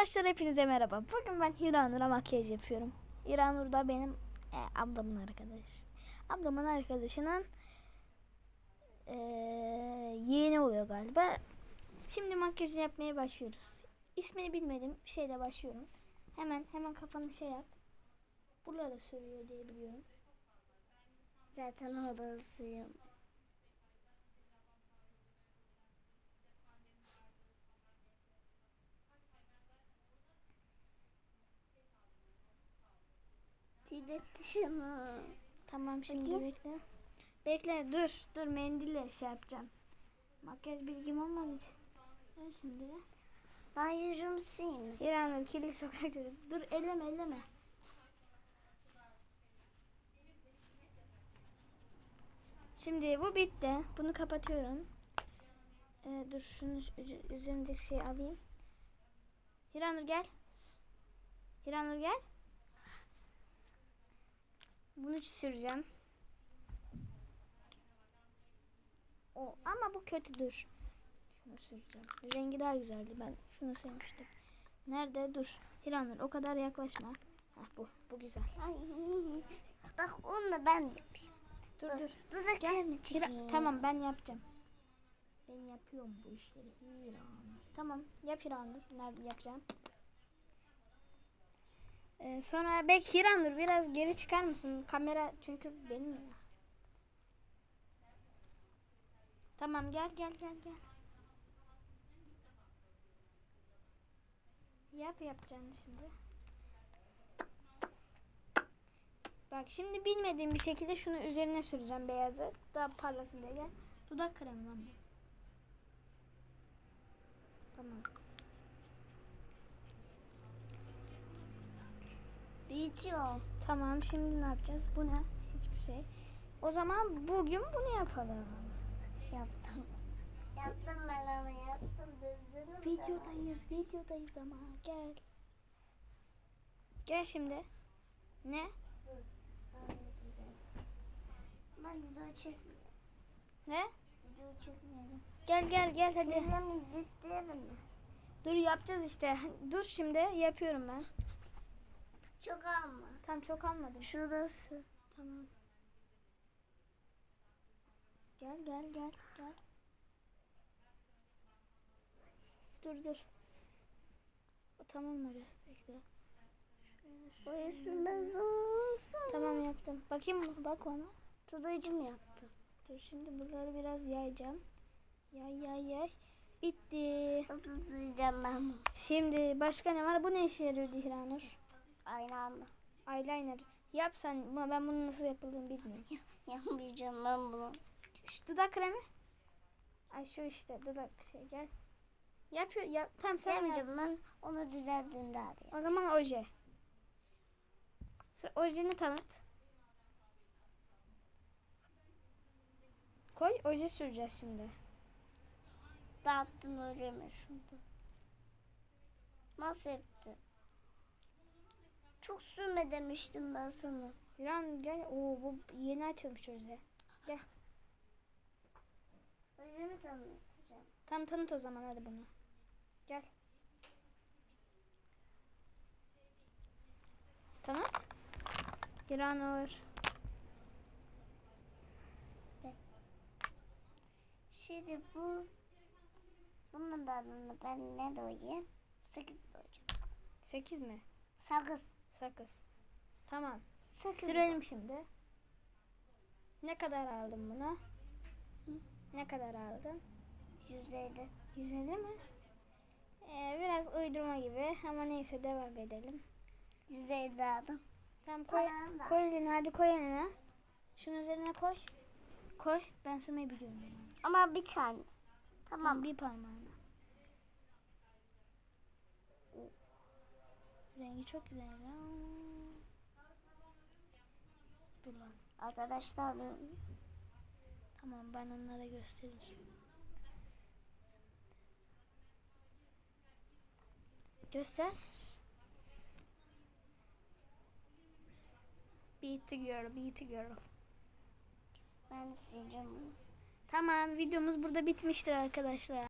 Arkadaşlar hepinize merhaba. Bugün ben Hiranur'a makyaj yapıyorum. Hiranur da benim e, ablamın arkadaşı. Ablamın arkadaşının e, yeğeni oluyor galiba. Şimdi makyajını yapmaya başlıyoruz. İsmini bilmedim şeyde başlıyorum. Hemen hemen kafanı şey yap. Buralara sürüyor diye biliyorum. Zaten orada suyum. Tidet şunu. Tamam şimdi Bakayım. bekle. Bekle dur dur mendille şey yapacağım. Makyaj bilgim olmadığı için. Dur şimdi. Ben yüzümü suyum. İranur kirli sokak çocuk. Dur elleme elleme. Şimdi bu bitti. Bunu kapatıyorum. Ee, dur şunu üz- üzerindeki şeyi alayım. Hiranur gel. Hiranur gel. Bunu süreceğim. O ama bu kötü dur. Şunu süreceğim. Rengi daha güzeldi. Ben şunu sevmiştim. Nerede? Dur. Hiranur o kadar yaklaşma. Heh, bu. Bu güzel. Ay, bak onu da ben yapayım. Dur dur. Dudaklarımı Hira- çekeyim. tamam ben yapacağım. Ben yapıyorum bu işleri. Hiranur. Tamam yap Hiranur. Nerede yapacağım? Ee, sonra bek Hiranur biraz geri çıkar mısın? Kamera çünkü benim ya. Tamam gel gel gel gel. Yap yapacağını şimdi. Bak şimdi bilmediğim bir şekilde şunu üzerine süreceğim beyazı. Daha parlasın diye gel. Dudak kremi lan. Tamam. Büyütüyor. Tamam şimdi ne yapacağız? Bu ne? Hiçbir şey. O zaman bugün bunu yapalım. Yaptım. Yaptım ben onu yaptım. Düzdünüz mü? Videodayız, videodayız ama gel. Gel şimdi. Ne? Ben video çekmiyorum. Ne? Video çekmiyorum. Gel gel gel hadi. Film izlettirelim mi? Dur yapacağız işte. Dur şimdi yapıyorum ben. Çok alma. Tam çok almadım. Şurası. Tamam. Gel gel gel gel. Dur dur. Tamam öyle. Bekle. Oraya sürmez olsun. Tamam yaptım. Bakayım mı? Bak ona. Tudacım yaptı. Dur şimdi buraları biraz yayacağım. Yay yay yay. Bitti. Nasıl süreceğim ben bunu? Şimdi başka ne var? Bu ne işe yarıyor Hiranur? Aynı anda. Eyeliner. Yap sen. Ama Ben bunun nasıl yapıldığını bilmiyorum. Yapmayacağım ben bunu. Şu dudak kremi. Ay şu işte dudak şey gel. Yapıyor. Yap. Tamam sen yap. Yapmayacağım ben onu düzelttim daha diye. O zaman oje. Sıra ojeni tanıt. Koy oje süreceğiz şimdi. Dağıttım öyle şurada. Nasıl yaptı? Çok sürme demiştim ben sana. İran gel. Oo bu yeni açılmış oje. Öyle tanıtacağım. Tam tanıt o zaman hadi bunu. Gel. Tanıt. İranur. Şimdi bu bunun da adını ben ne doyayım? Sekiz doyacağım. 8 mi? Sakız. Sakız. Tamam. Sakız. Sürelim şimdi. Ne kadar aldın bunu? Ne kadar aldın? Yüzeyde. 150 mi? Ee, biraz uydurma gibi ama neyse devam edelim. Yüzeyde aldım. Tamam koy. Koy elini hadi koy eline. Şunun üzerine koy. Koy. Ben sürmeyi biliyorum. Ama bir tane. Tamam. Tamam bir parmağına. Rengi çok güzel ya. Dur lan. Arkadaşlar Tamam ben onlara göstereceğim. Göster. Beat girl, beat girl. ben bunu. Tamam videomuz burada bitmiştir arkadaşlar.